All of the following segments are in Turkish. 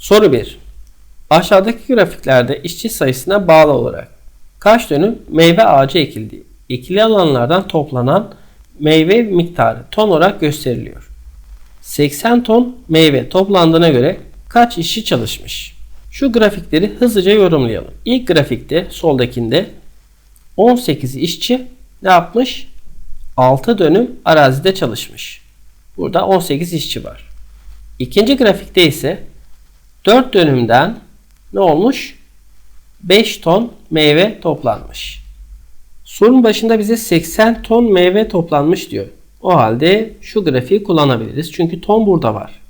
Soru 1. Aşağıdaki grafiklerde işçi sayısına bağlı olarak kaç dönüm meyve ağacı ekildi? İkili alanlardan toplanan meyve miktarı ton olarak gösteriliyor. 80 ton meyve toplandığına göre kaç işçi çalışmış? Şu grafikleri hızlıca yorumlayalım. İlk grafikte soldakinde 18 işçi ne yapmış? 6 dönüm arazide çalışmış. Burada 18 işçi var. İkinci grafikte ise 4 dönümden ne olmuş? 5 ton meyve toplanmış. Sorun başında bize 80 ton meyve toplanmış diyor. O halde şu grafiği kullanabiliriz. Çünkü ton burada var.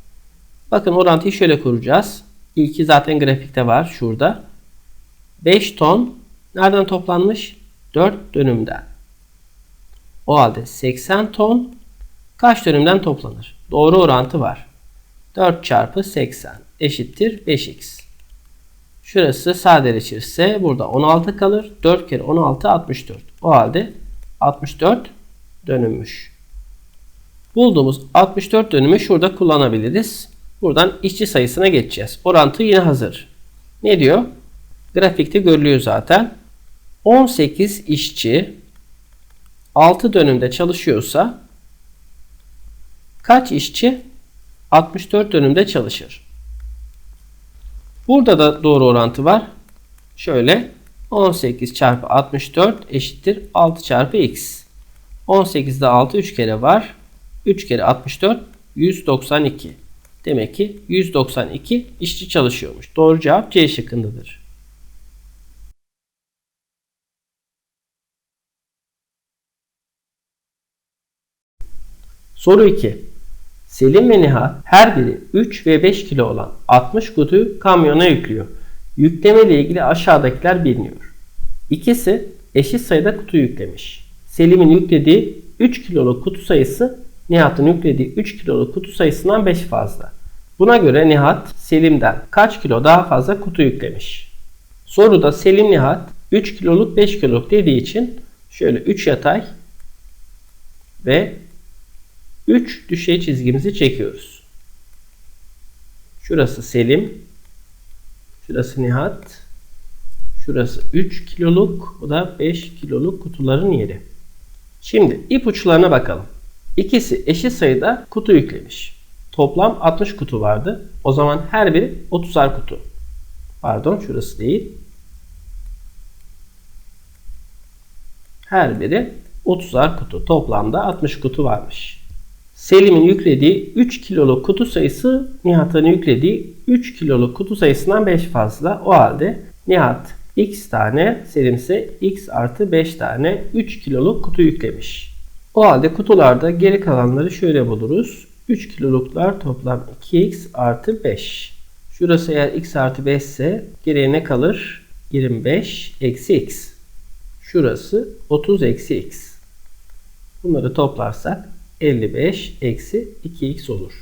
Bakın orantıyı şöyle kuracağız. İlki zaten grafikte var şurada. 5 ton nereden toplanmış? 4 dönümden. O halde 80 ton kaç dönümden toplanır? Doğru orantı var. 4 çarpı 80 eşittir 5x. Şurası sadeleşirse burada 16 kalır. 4 kere 16 64. O halde 64 dönümmüş. Bulduğumuz 64 dönümü şurada kullanabiliriz. Buradan işçi sayısına geçeceğiz. Orantı yine hazır. Ne diyor? Grafikte görülüyor zaten. 18 işçi 6 dönümde çalışıyorsa kaç işçi 64 dönümde çalışır? Burada da doğru orantı var. Şöyle 18 çarpı 64 eşittir 6 çarpı x. 18'de 6 3 kere var. 3 kere 64 192. Demek ki 192 işçi çalışıyormuş. Doğru cevap C şıkkındadır. Soru 2. Selim ve Nihat her biri 3 ve 5 kilo olan 60 kutuyu kamyona yüklüyor. Yükleme ile ilgili aşağıdakiler biliniyor. İkisi eşit sayıda kutu yüklemiş. Selim'in yüklediği 3 kiloluk kutu sayısı Nihat'ın yüklediği 3 kiloluk kutu sayısından 5 fazla. Buna göre Nihat Selim'den kaç kilo daha fazla kutu yüklemiş? Soruda Selim Nihat 3 kiloluk 5 kiloluk dediği için şöyle 3 yatay ve 3 düşey çizgimizi çekiyoruz. Şurası Selim. Şurası Nihat. Şurası 3 kiloluk. Bu da 5 kiloluk kutuların yeri. Şimdi ipuçlarına bakalım. İkisi eşit sayıda kutu yüklemiş. Toplam 60 kutu vardı. O zaman her biri 30'ar kutu. Pardon şurası değil. Her biri 30'ar kutu. Toplamda 60 kutu varmış. Selim'in yüklediği 3 kiloluk kutu sayısı Nihat'ın yüklediği 3 kiloluk kutu sayısından 5 fazla. O halde Nihat x tane, Selim ise x artı 5 tane 3 kiloluk kutu yüklemiş. O halde kutularda geri kalanları şöyle buluruz. 3 kiloluklar toplam 2x artı 5. Şurası eğer x artı 5 ise geriye ne kalır? 25 eksi x. Şurası 30 eksi x. Bunları toplarsak 55 eksi 2x olur.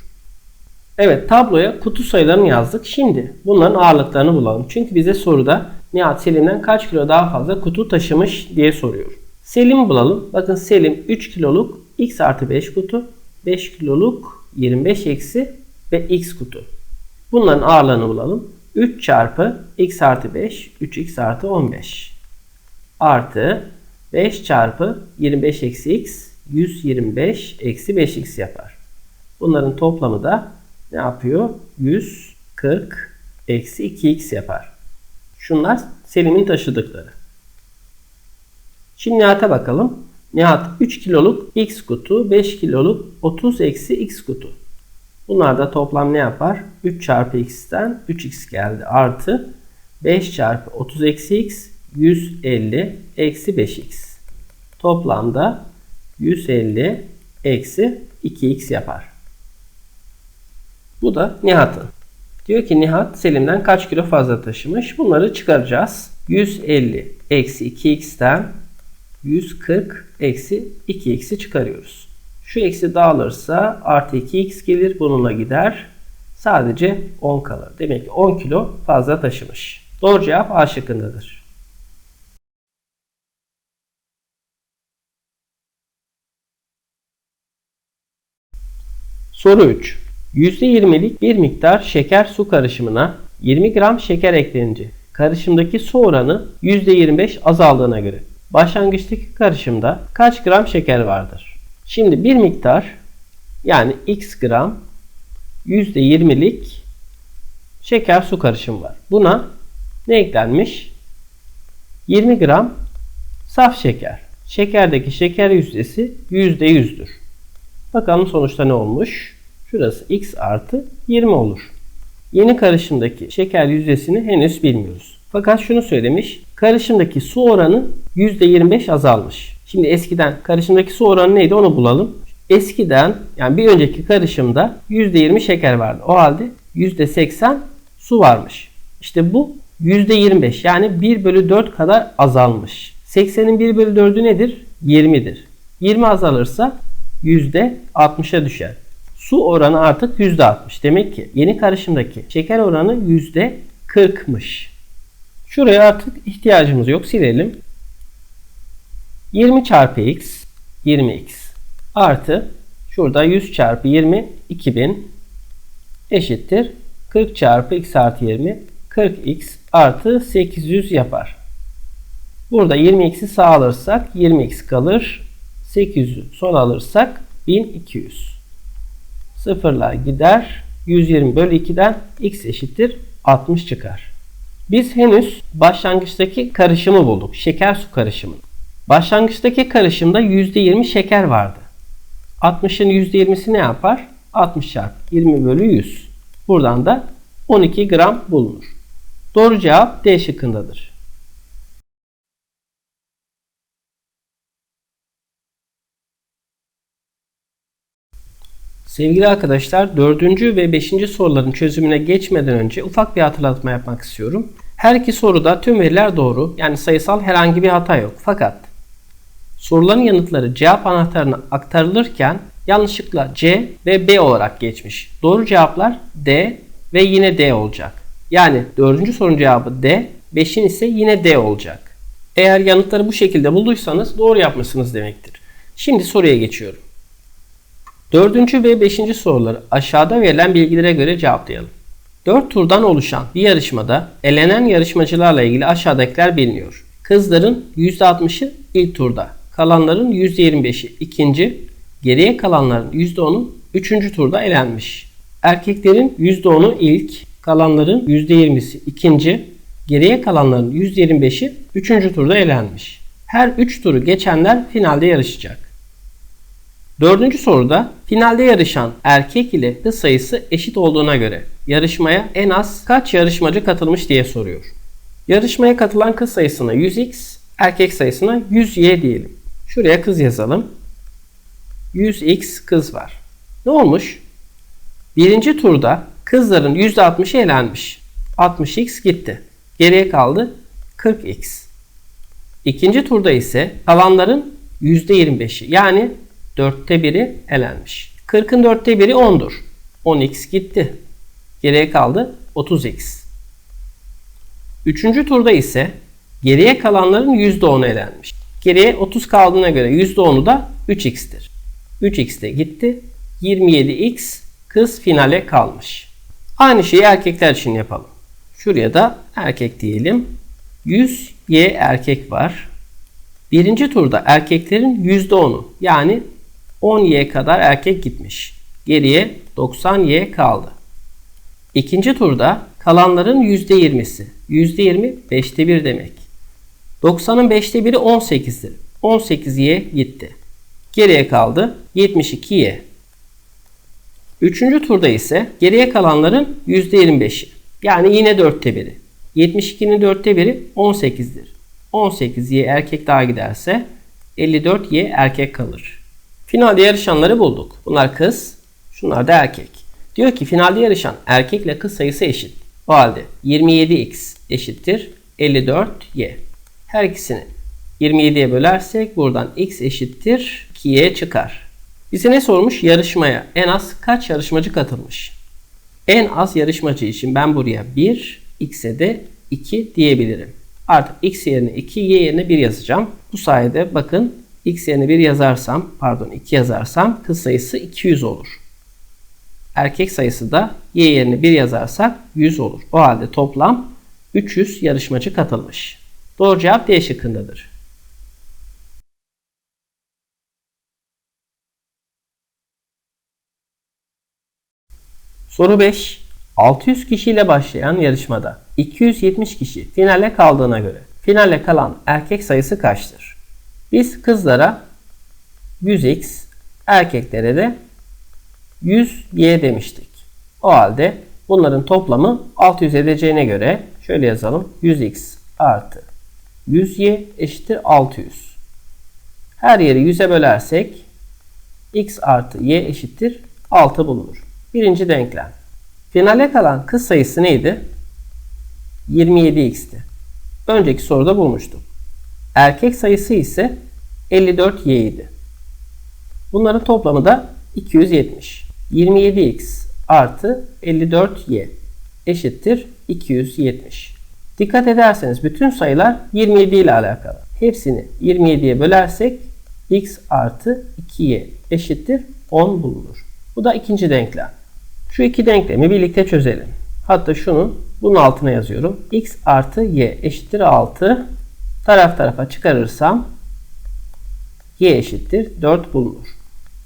Evet tabloya kutu sayılarını yazdık. Şimdi bunların ağırlıklarını bulalım. Çünkü bize soruda Nihat Selim'den kaç kilo daha fazla kutu taşımış diye soruyor. Selim bulalım. Bakın Selim 3 kiloluk x artı 5 kutu. 5 kiloluk 25 eksi ve x kutu. Bunların ağırlığını bulalım. 3 çarpı x artı 5 3x artı 15 artı 5 çarpı 25 eksi x 125 eksi 5x yapar. Bunların toplamı da ne yapıyor? 140 eksi 2x yapar. Şunlar Selim'in taşıdıkları. Şimdi Nihat'a bakalım. Nihat 3 kiloluk x kutu, 5 kiloluk 30 eksi x kutu. Bunlar da toplam ne yapar? 3 çarpı x'ten 3x geldi. Artı 5 çarpı 30 eksi x 150 eksi 5x. Toplamda 150 eksi 2x yapar. Bu da Nihat'ın. Diyor ki Nihat Selim'den kaç kilo fazla taşımış? Bunları çıkaracağız. 150 eksi 2x'ten 140 eksi 2x'i çıkarıyoruz. Şu eksi dağılırsa artı 2x gelir. Bununla gider. Sadece 10 kalır. Demek ki 10 kilo fazla taşımış. Doğru cevap A şıkkındadır. Soru 3. %20'lik bir miktar şeker su karışımına 20 gram şeker eklenince karışımdaki su oranı %25 azaldığına göre başlangıçtaki karışımda kaç gram şeker vardır? Şimdi bir miktar yani x gram %20'lik şeker su karışımı var. Buna ne eklenmiş? 20 gram saf şeker. Şekerdeki şeker yüzdesi %100'dür. Bakalım sonuçta ne olmuş? Şurası x artı 20 olur. Yeni karışımdaki şeker yüzdesini henüz bilmiyoruz. Fakat şunu söylemiş. Karışımdaki su oranı %25 azalmış. Şimdi eskiden karışımdaki su oranı neydi onu bulalım. Eskiden yani bir önceki karışımda %20 şeker vardı. O halde %80 su varmış. İşte bu %25 yani 1 bölü 4 kadar azalmış. 80'in 1 bölü 4'ü nedir? 20'dir. 20 azalırsa %60'a düşer. Su oranı artık %60. Demek ki yeni karışımdaki şeker oranı %40'mış. Şuraya artık ihtiyacımız yok. Silelim. 20 çarpı x 20x artı şurada 100 çarpı 20 2000 eşittir 40 çarpı x artı 20 40x artı 800 yapar. Burada 20x'i sağ alırsak 20x kalır. 800'ü sol alırsak 1200. Sıfırlar gider. 120 bölü 2'den x eşittir 60 çıkar. Biz henüz başlangıçtaki karışımı bulduk. Şeker su karışımı. Başlangıçtaki karışımda %20 şeker vardı. 60'ın %20'si ne yapar? 60 çarpı 20 bölü 100. Buradan da 12 gram bulunur. Doğru cevap D şıkkındadır. Sevgili arkadaşlar, dördüncü ve beşinci soruların çözümüne geçmeden önce ufak bir hatırlatma yapmak istiyorum. Her iki soruda tüm veriler doğru, yani sayısal herhangi bir hata yok. Fakat soruların yanıtları cevap anahtarına aktarılırken yanlışlıkla C ve B olarak geçmiş. Doğru cevaplar D ve yine D olacak. Yani dördüncü sorunun cevabı D, beşin ise yine D olacak. Eğer yanıtları bu şekilde bulduysanız doğru yapmışsınız demektir. Şimdi soruya geçiyorum. Dördüncü ve beşinci soruları aşağıda verilen bilgilere göre cevaplayalım. Dört turdan oluşan bir yarışmada elenen yarışmacılarla ilgili aşağıdakiler biliniyor. Kızların %60'ı ilk turda, kalanların %25'i ikinci, geriye kalanların %10'u üçüncü turda elenmiş. Erkeklerin %10'u ilk, kalanların %20'si ikinci, geriye kalanların %25'i üçüncü turda elenmiş. Her üç turu geçenler finalde yarışacak. Dördüncü soruda finalde yarışan erkek ile kız sayısı eşit olduğuna göre yarışmaya en az kaç yarışmacı katılmış diye soruyor. Yarışmaya katılan kız sayısına 100x, erkek sayısına 100y diyelim. Şuraya kız yazalım. 100x kız var. Ne olmuş? Birinci turda kızların %60'ı elenmiş. 60x gitti. Geriye kaldı 40x. İkinci turda ise kalanların %25'i yani Dörtte biri elenmiş. 40'ın dörtte biri 10'dur. 10x gitti. Geriye kaldı 30x. Üçüncü turda ise geriye kalanların %10'u elenmiş. Geriye 30 kaldığına göre %10'u da 3x'tir. 3x de gitti. 27x kız finale kalmış. Aynı şeyi erkekler için yapalım. Şuraya da erkek diyelim. 100 y erkek var. Birinci turda erkeklerin %10'u yani 10y kadar erkek gitmiş. Geriye 90y kaldı. İkinci turda kalanların %20'si. %20 5'te 1 demek. 90'ın 5'te 1'i 18'dir. 18y gitti. Geriye kaldı 72y. Üçüncü turda ise geriye kalanların %25'i. Yani yine 4'te 1'i. 72'nin 4'te 1'i 18'dir. 18y erkek daha giderse 54y erkek kalır. Finalde yarışanları bulduk. Bunlar kız, şunlar da erkek. Diyor ki finalde yarışan erkekle kız sayısı eşit. O halde 27x eşittir 54y. Her ikisini 27'ye bölersek buradan x eşittir 2y çıkar. Bize ne sormuş? Yarışmaya en az kaç yarışmacı katılmış? En az yarışmacı için ben buraya 1, x'e de 2 diyebilirim. Artık x yerine 2, y yerine 1 yazacağım. Bu sayede bakın x yerine 1 yazarsam, pardon 2 yazarsam kız sayısı 200 olur. Erkek sayısı da y yerine 1 yazarsak 100 olur. O halde toplam 300 yarışmacı katılmış. Doğru cevap D şıkkındadır. Soru 5. 600 kişiyle başlayan yarışmada 270 kişi finale kaldığına göre finale kalan erkek sayısı kaçtır? Biz kızlara 100x, erkeklere de 100y demiştik. O halde bunların toplamı 600 edeceğine göre şöyle yazalım. 100x artı 100y eşittir 600. Her yeri 100'e bölersek x artı y eşittir 6 bulunur. Birinci denklem. Finale kalan kız sayısı neydi? 27x'ti. Önceki soruda bulmuştuk. Erkek sayısı ise 54y idi. Bunların toplamı da 270. 27x artı 54y eşittir 270. Dikkat ederseniz bütün sayılar 27 ile alakalı. Hepsini 27'ye bölersek x artı 2y eşittir 10 bulunur. Bu da ikinci denklem. Şu iki denklemi birlikte çözelim. Hatta şunun bunun altına yazıyorum. x artı y eşittir 6. Taraf tarafa çıkarırsam y eşittir 4 bulunur.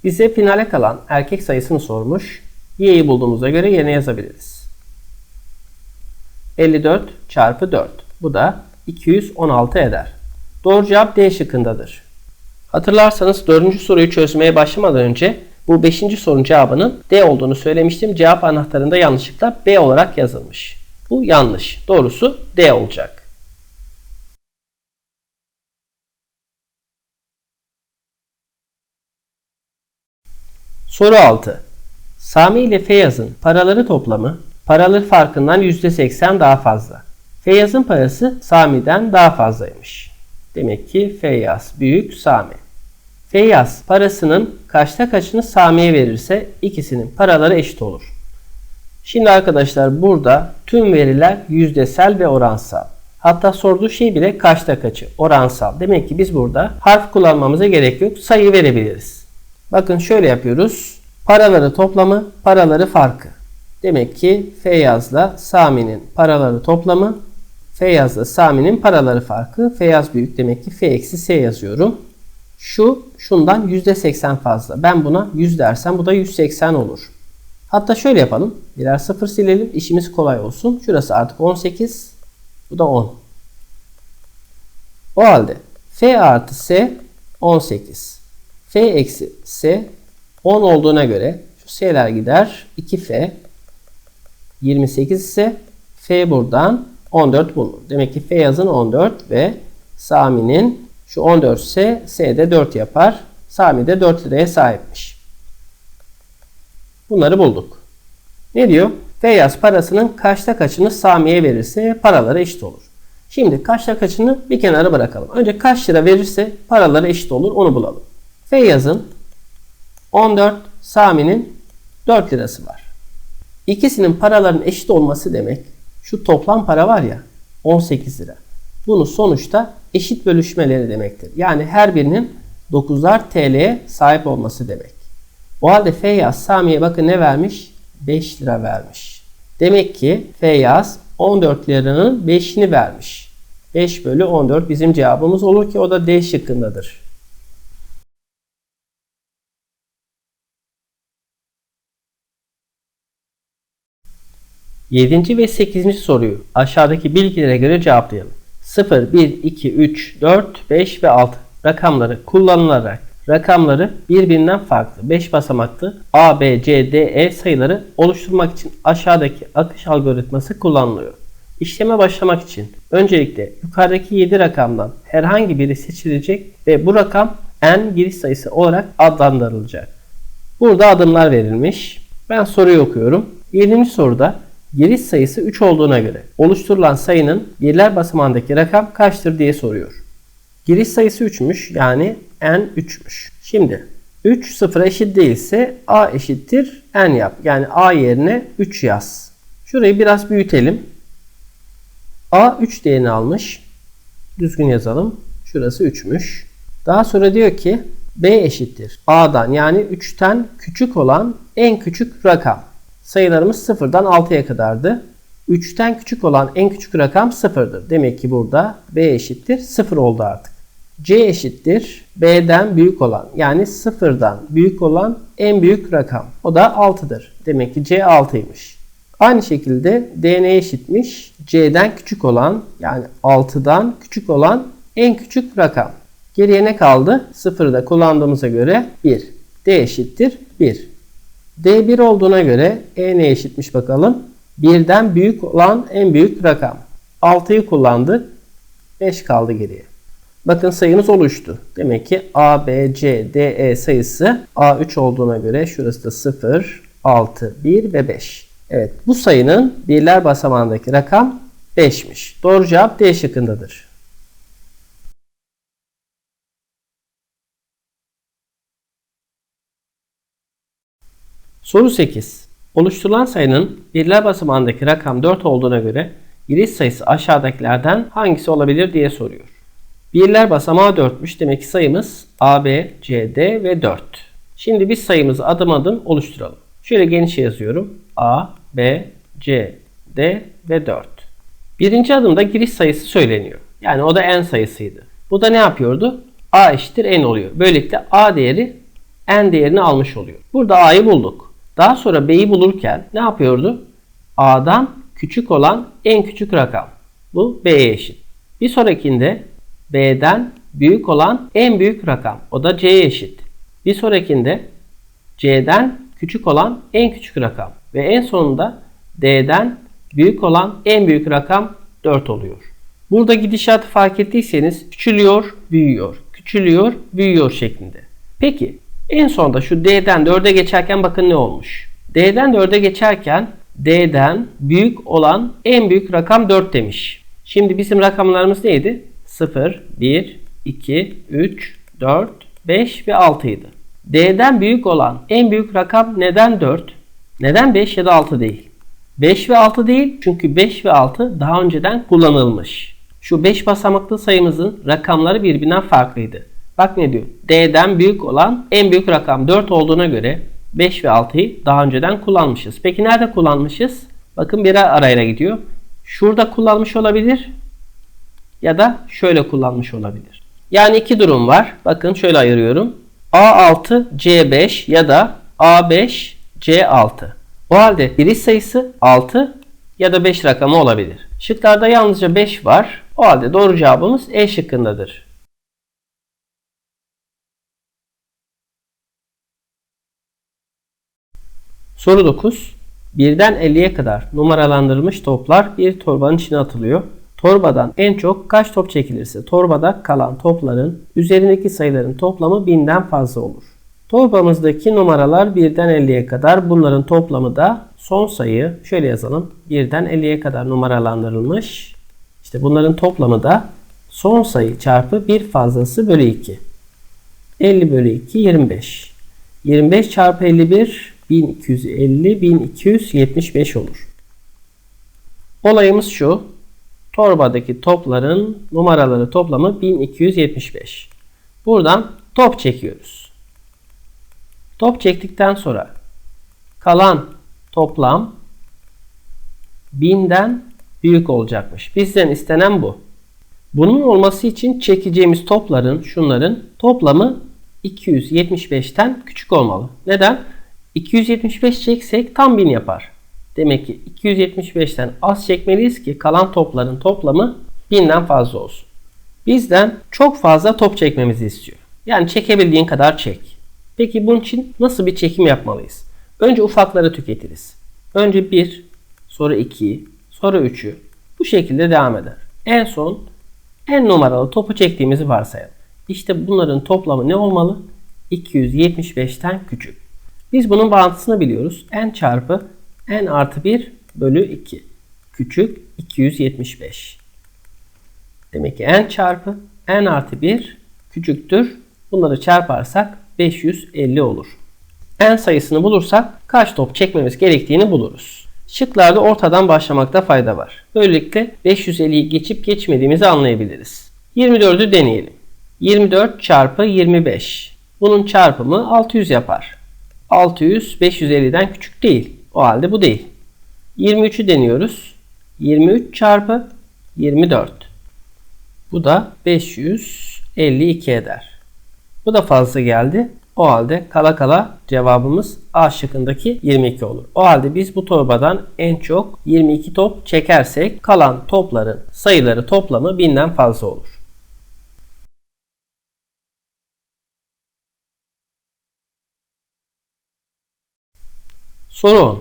Bize finale kalan erkek sayısını sormuş. y'yi bulduğumuza göre yerine yazabiliriz. 54 çarpı 4. Bu da 216 eder. Doğru cevap D şıkkındadır. Hatırlarsanız dördüncü soruyu çözmeye başlamadan önce bu 5. sorunun cevabının D olduğunu söylemiştim. Cevap anahtarında yanlışlıkla B olarak yazılmış. Bu yanlış. Doğrusu D olacak. Soru 6. Sami ile Feyyaz'ın paraları toplamı paraları farkından %80 daha fazla. Feyyaz'ın parası Sami'den daha fazlaymış. Demek ki Feyyaz büyük Sami. Feyyaz parasının kaçta kaçını Sami'ye verirse ikisinin paraları eşit olur. Şimdi arkadaşlar burada tüm veriler yüzdesel ve oransal. Hatta sorduğu şey bile kaçta kaçı oransal. Demek ki biz burada harf kullanmamıza gerek yok. Sayı verebiliriz. Bakın şöyle yapıyoruz. Paraları toplamı, paraları farkı. Demek ki Feyyaz'la Sami'nin paraları toplamı, Feyyaz'la Sami'nin paraları farkı. Feyyaz büyük demek ki F eksi S yazıyorum. Şu şundan %80 fazla. Ben buna 100 dersem bu da 180 olur. Hatta şöyle yapalım. Birer sıfır silelim. İşimiz kolay olsun. Şurası artık 18. Bu da 10. O halde F artı S 18. F eksi S 10 olduğuna göre şu S'ler gider. 2F 28 ise F buradan 14 bulunur. Demek ki F yazın 14 ve Sami'nin şu 14 ise S de 4 yapar. Sami de 4 liraya sahipmiş. Bunları bulduk. Ne diyor? Feyyaz parasının kaçta kaçını Sami'ye verirse paraları eşit olur. Şimdi kaçta kaçını bir kenara bırakalım. Önce kaç lira verirse paraları eşit olur onu bulalım. Feyyaz'ın 14, Sami'nin 4 lirası var. İkisinin paraların eşit olması demek şu toplam para var ya 18 lira. Bunu sonuçta eşit bölüşmeleri demektir. Yani her birinin 9'ar TL'ye sahip olması demek. O halde Feyyaz Sami'ye bakın ne vermiş? 5 lira vermiş. Demek ki Feyyaz 14 liranın 5'ini vermiş. 5 bölü 14 bizim cevabımız olur ki o da D şıkkındadır. 7. ve 8. soruyu aşağıdaki bilgilere göre cevaplayalım. 0, 1, 2, 3, 4, 5 ve 6 rakamları kullanılarak rakamları birbirinden farklı 5 basamaklı A, B, C, D, E sayıları oluşturmak için aşağıdaki akış algoritması kullanılıyor. İşleme başlamak için öncelikle yukarıdaki 7 rakamdan herhangi biri seçilecek ve bu rakam n giriş sayısı olarak adlandırılacak. Burada adımlar verilmiş. Ben soruyu okuyorum. 7. soruda giriş sayısı 3 olduğuna göre oluşturulan sayının birler basamağındaki rakam kaçtır diye soruyor. Giriş sayısı 3'müş yani n 3'müş. Şimdi 3 sıfıra eşit değilse a eşittir n yap. Yani a yerine 3 yaz. Şurayı biraz büyütelim. a 3 değerini almış. Düzgün yazalım. Şurası 3'müş. Daha sonra diyor ki b eşittir a'dan yani 3'ten küçük olan en küçük rakam. Sayılarımız 0'dan 6'ya kadardı. 3'ten küçük olan en küçük rakam 0'dır. Demek ki burada b eşittir 0 oldu artık. c eşittir b'den büyük olan yani 0'dan büyük olan en büyük rakam. O da 6'dır. Demek ki c 6'ymış. Aynı şekilde d ne eşitmiş? c'den küçük olan yani 6'dan küçük olan en küçük rakam. Geriye ne kaldı? 0'ı da kullandığımıza göre 1. d eşittir 1. d 1 olduğuna göre e ne eşitmiş bakalım? Birden büyük olan en büyük rakam. 6'yı kullandık. 5 kaldı geriye. Bakın sayımız oluştu. Demek ki A, B, C, D, E sayısı A3 olduğuna göre şurası da 0, 6, 1 ve 5. Evet bu sayının birler basamağındaki rakam 5'miş. Doğru cevap D şıkkındadır. Soru 8. Oluşturulan sayının birler basamağındaki rakam 4 olduğuna göre giriş sayısı aşağıdakilerden hangisi olabilir diye soruyor. Birler basamağı 4'müş. Demek ki sayımız A, B, C, D ve 4. Şimdi biz sayımızı adım adım oluşturalım. Şöyle geniş yazıyorum. A, B, C, D ve 4. Birinci adımda giriş sayısı söyleniyor. Yani o da n sayısıydı. Bu da ne yapıyordu? A eşittir n oluyor. Böylelikle A değeri n değerini almış oluyor. Burada A'yı bulduk. Daha sonra B'yi bulurken ne yapıyordu? A'dan küçük olan en küçük rakam. Bu B'ye eşit. Bir sonrakinde B'den büyük olan en büyük rakam. O da C'ye eşit. Bir sonrakinde C'den küçük olan en küçük rakam. Ve en sonunda D'den büyük olan en büyük rakam 4 oluyor. Burada gidişatı fark ettiyseniz küçülüyor, büyüyor, küçülüyor, büyüyor şeklinde. Peki en sonunda şu D'den 4'e geçerken bakın ne olmuş. D'den 4'e geçerken D'den büyük olan en büyük rakam 4 demiş. Şimdi bizim rakamlarımız neydi? 0, 1, 2, 3, 4, 5 ve 6 idi. D'den büyük olan en büyük rakam neden 4? Neden 5 ya da 6 değil? 5 ve 6 değil çünkü 5 ve 6 daha önceden kullanılmış. Şu 5 basamaklı sayımızın rakamları birbirinden farklıydı. Bak ne diyor? D'den büyük olan en büyük rakam 4 olduğuna göre 5 ve 6'yı daha önceden kullanmışız. Peki nerede kullanmışız? Bakın birer arayla gidiyor. Şurada kullanmış olabilir ya da şöyle kullanmış olabilir. Yani iki durum var. Bakın şöyle ayırıyorum. A6 C5 ya da A5 C6. O halde giriş sayısı 6 ya da 5 rakamı olabilir. Şıklarda yalnızca 5 var. O halde doğru cevabımız E şıkkındadır. Soru 9. Birden 50'ye kadar numaralandırılmış toplar bir torbanın içine atılıyor. Torbadan en çok kaç top çekilirse torbada kalan topların üzerindeki sayıların toplamı binden fazla olur. Torbamızdaki numaralar 1'den 50'ye kadar bunların toplamı da son sayı şöyle yazalım 1'den 50'ye kadar numaralandırılmış. İşte bunların toplamı da son sayı çarpı bir fazlası bölü 2. 50 bölü 2 25. 25 çarpı 51 1250 1275 olur. Olayımız şu. Torbadaki topların numaraları toplamı 1275. Buradan top çekiyoruz. Top çektikten sonra kalan toplam 1000'den büyük olacakmış. Bizden istenen bu. Bunun olması için çekeceğimiz topların, şunların toplamı 275'ten küçük olmalı. Neden? 275 çeksek tam 1000 yapar. Demek ki 275'ten az çekmeliyiz ki kalan topların toplamı 1000'den fazla olsun. Bizden çok fazla top çekmemizi istiyor. Yani çekebildiğin kadar çek. Peki bunun için nasıl bir çekim yapmalıyız? Önce ufakları tüketiriz. Önce 1, sonra 2, sonra 3'ü. Bu şekilde devam eder. En son en numaralı topu çektiğimizi varsayalım. İşte bunların toplamı ne olmalı? 275'ten küçük. Biz bunun bağıntısını biliyoruz. n çarpı n artı 1 bölü 2 küçük 275. Demek ki n çarpı n artı 1 küçüktür. Bunları çarparsak 550 olur. n sayısını bulursak kaç top çekmemiz gerektiğini buluruz. Şıklarda ortadan başlamakta fayda var. Böylelikle 550'yi geçip geçmediğimizi anlayabiliriz. 24'ü deneyelim. 24 çarpı 25. Bunun çarpımı 600 yapar. 600 550'den küçük değil. O halde bu değil. 23'ü deniyoruz. 23 çarpı 24. Bu da 552 eder. Bu da fazla geldi. O halde kala kala cevabımız A şıkkındaki 22 olur. O halde biz bu torbadan en çok 22 top çekersek kalan topların sayıları toplamı 1000'den fazla olur. Soru 10.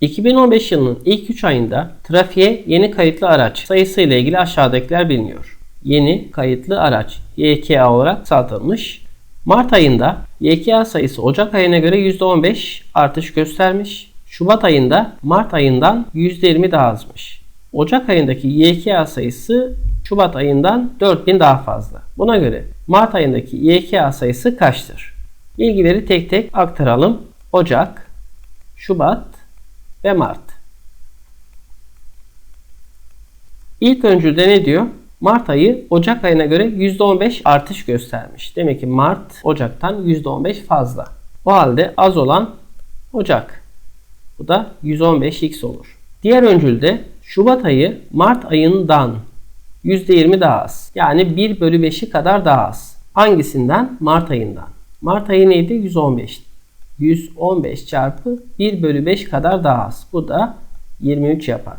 2015 yılının ilk 3 ayında trafiğe yeni kayıtlı araç sayısı ile ilgili aşağıdakiler biliniyor. Yeni kayıtlı araç YKA olarak kısaltılmış. Mart ayında YKA sayısı Ocak ayına göre %15 artış göstermiş. Şubat ayında Mart ayından %20 daha azmış. Ocak ayındaki YKA sayısı Şubat ayından 4000 daha fazla. Buna göre Mart ayındaki YKA sayısı kaçtır? Bilgileri tek tek aktaralım. Ocak, Şubat ve Mart. İlk öncülde ne diyor? Mart ayı Ocak ayına göre %15 artış göstermiş. Demek ki Mart Ocak'tan %15 fazla. O halde az olan Ocak. Bu da 115x olur. Diğer öncülde Şubat ayı Mart ayından %20 daha az. Yani 1 bölü 5'i kadar daha az. Hangisinden? Mart ayından. Mart ayı neydi? 115. 115 çarpı 1 bölü 5 kadar daha az. Bu da 23 yapar.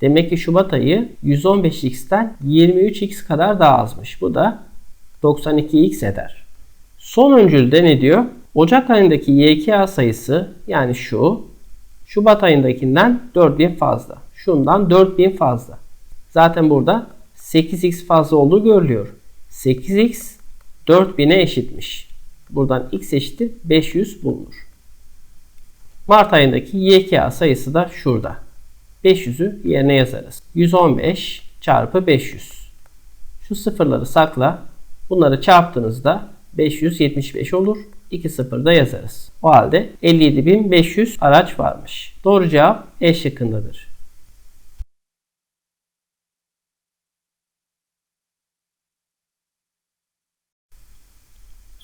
Demek ki Şubat ayı 115x'ten 23x kadar daha azmış. Bu da 92x eder. Son öncülde ne diyor? Ocak ayındaki YKA sayısı yani şu Şubat ayındakinden 4000 fazla. Şundan 4000 fazla. Zaten burada 8x fazla olduğu görülüyor. 8x 4000'e eşitmiş. Buradan x eşittir 500 bulunur. Mart ayındaki YKA sayısı da şurada. 500'ü yerine yazarız. 115 çarpı 500. Şu sıfırları sakla. Bunları çarptığınızda 575 olur. 2 sıfır da yazarız. O halde 57.500 araç varmış. Doğru cevap E şıkkındadır.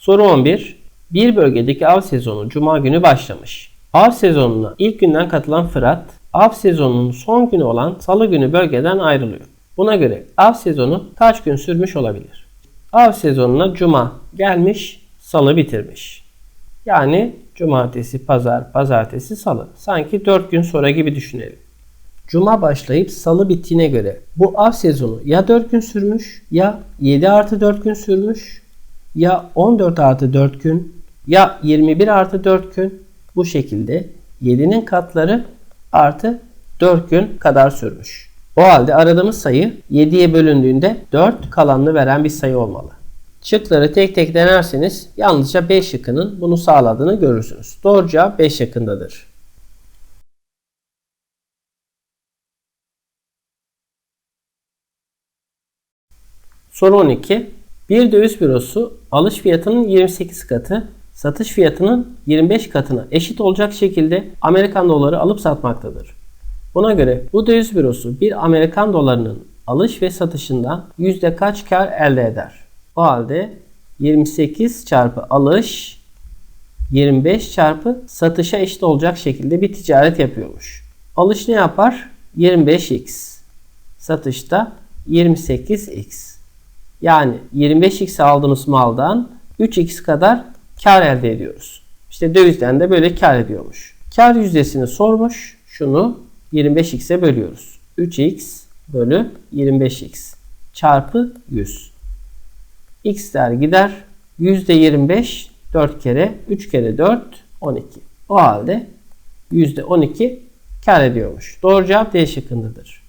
Soru 11. Bir bölgedeki av sezonu cuma günü başlamış. Av sezonuna ilk günden katılan Fırat, av sezonunun son günü olan salı günü bölgeden ayrılıyor. Buna göre av sezonu kaç gün sürmüş olabilir? Av sezonuna cuma gelmiş, salı bitirmiş. Yani cumartesi, pazar, pazartesi, salı. Sanki 4 gün sonra gibi düşünelim. Cuma başlayıp salı bittiğine göre bu av sezonu ya 4 gün sürmüş ya 7 artı 4 gün sürmüş ya 14 artı 4 gün ya 21 artı 4 gün bu şekilde 7'nin katları artı 4 gün kadar sürmüş. O halde aradığımız sayı 7'ye bölündüğünde 4 kalanını veren bir sayı olmalı. Şıkları tek tek denerseniz yalnızca 5 şıkkının bunu sağladığını görürsünüz. Doğru cevap 5 şıkkındadır. Soru 12. Bir döviz bürosu alış fiyatının 28 katı, satış fiyatının 25 katına eşit olacak şekilde Amerikan doları alıp satmaktadır. Buna göre bu döviz bürosu bir Amerikan dolarının alış ve satışından yüzde kaç kar elde eder? O halde 28 çarpı alış 25 çarpı satışa eşit olacak şekilde bir ticaret yapıyormuş. Alış ne yapar? 25x. Satışta 28x. Yani 25x aldığımız maldan 3x kadar kar elde ediyoruz. İşte dövizden de böyle kar ediyormuş. Kar yüzdesini sormuş. Şunu 25x'e bölüyoruz. 3x bölü 25x çarpı 100. x'ler gider. %25 4 kere 3 kere 4 12. O halde %12 kar ediyormuş. Doğru cevap D şıkkındadır.